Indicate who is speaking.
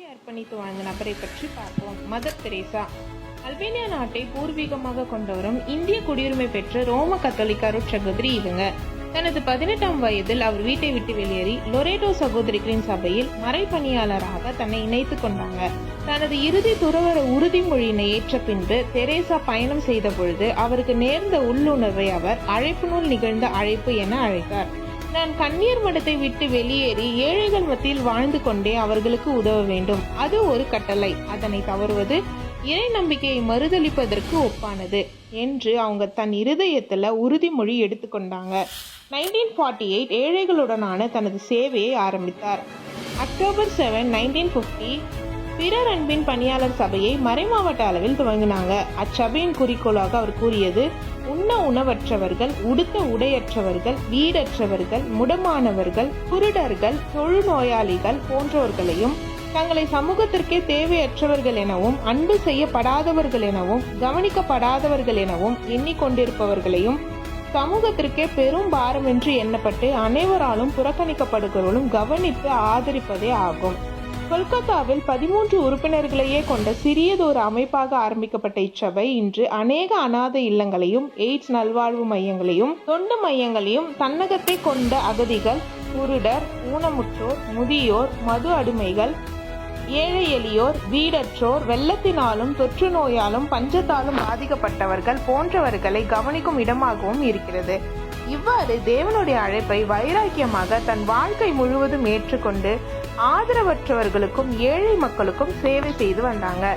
Speaker 1: தனக்கே அர்ப்பணித்து வாழ்ந்த நபரை பற்றி பார்ப்போம். Mother Teresa. அல்பேனியா நாட்டை பூர்வீகமாக கொண்டவரும் இந்திய குடியுரிமை பெற்ற ரோம கத்தோலிக்க அருட்சகோதரி இவங்க. தனது பதினெட்டாம் வயதில் அவர் வீட்டை விட்டு வெளியேறி லொரேடோ சகோதரிகளின் சபையில் மறைப்பணியாளராக தன்னை இணைத்துக் கொண்டாங்க. தனது இறுதி துறவர உறுதிமொழியினை ஏற்ற பின்பு தெரேசா பயணம் செய்த பொழுது அவருக்கு நேர்ந்த உள்ளுணர்வை அவர் அழைப்பு நூல் நிகழ்ந்த அழைப்பு என அழைத்தார். நான் கண்ணீர் மடத்தை விட்டு வெளியேறி ஏழைகள் மத்தியில் வாழ்ந்து கொண்டே அவர்களுக்கு உதவ வேண்டும். அது ஒரு கட்டளை. அதனை தவறுவது இறை நம்பிக்கையை மறுதளிப்பதற்கு ஒப்பானது என்று அவங்க தன் இருதயத்தில் உறுதிமொழி எடுத்துக்கொண்டாங்க. நைன்டீன் ஃபார்ட்டி எயிட் ஏழைகளுடனான தனது சேவையை ஆரம்பித்தார். அக்டோபர் செவன் நைன்டீன் ஃபிஃப்டி பிறர் அன்பின் பணியாளர் சபையை மறைமாவட்ட அளவில் துவங்கினாங்க. அச்சபையின் குறிக்கோளாக அவர் கூறியது உண்ண உணவற்றவர்கள் உடுத்த உடையற்றவர்கள் வீடற்றவர்கள் முடமானவர்கள் குருடர்கள் தொழுநோயாளிகள் போன்றவர்களையும் தங்களை சமூகத்திற்கே தேவையற்றவர்கள் எனவும் அன்பு செய்யப்படாதவர்கள் எனவும் கவனிக்கப்படாதவர்கள் எனவும் எண்ணிக்கொண்டிருப்பவர்களையும் சமூகத்திற்கே பெரும் பாரம் என்று எண்ணப்பட்டு அனைவராலும் புறக்கணிக்கப்படுகிறவர்களும் கவனித்து ஆதரிப்பதே ஆகும். கொல்கத்தாவில் பதிமூன்று உறுப்பினர்களையே கொண்ட சிறியதொரு அமைப்பாக ஆரம்பிக்கப்பட்ட இச்சபை இன்று அநேக அநாத இல்லங்களையும் எய்ட்ஸ் நல்வாழ்வு மையங்களையும் தொண்டு மையங்களையும் தன்னகத்தை கொண்ட அகதிகள் குருடர் ஊனமுற்றோர் முதியோர் மது அடிமைகள் ஏழை எளியோர் வீடற்றோர் வெள்ளத்தினாலும் தொற்று நோயாலும் பஞ்சத்தாலும் பாதிக்கப்பட்டவர்கள் போன்றவர்களை கவனிக்கும் இடமாகவும் இருக்கிறது. இவ்வாறு தேவனுடைய அழைப்பை வைராக்கியமாக தன் வாழ்க்கை முழுவதும் ஏற்றுக்கொண்டு ஆதரவற்றவர்களுக்கும் ஏழை மக்களுக்கும் சேவை செய்து வந்தாங்க.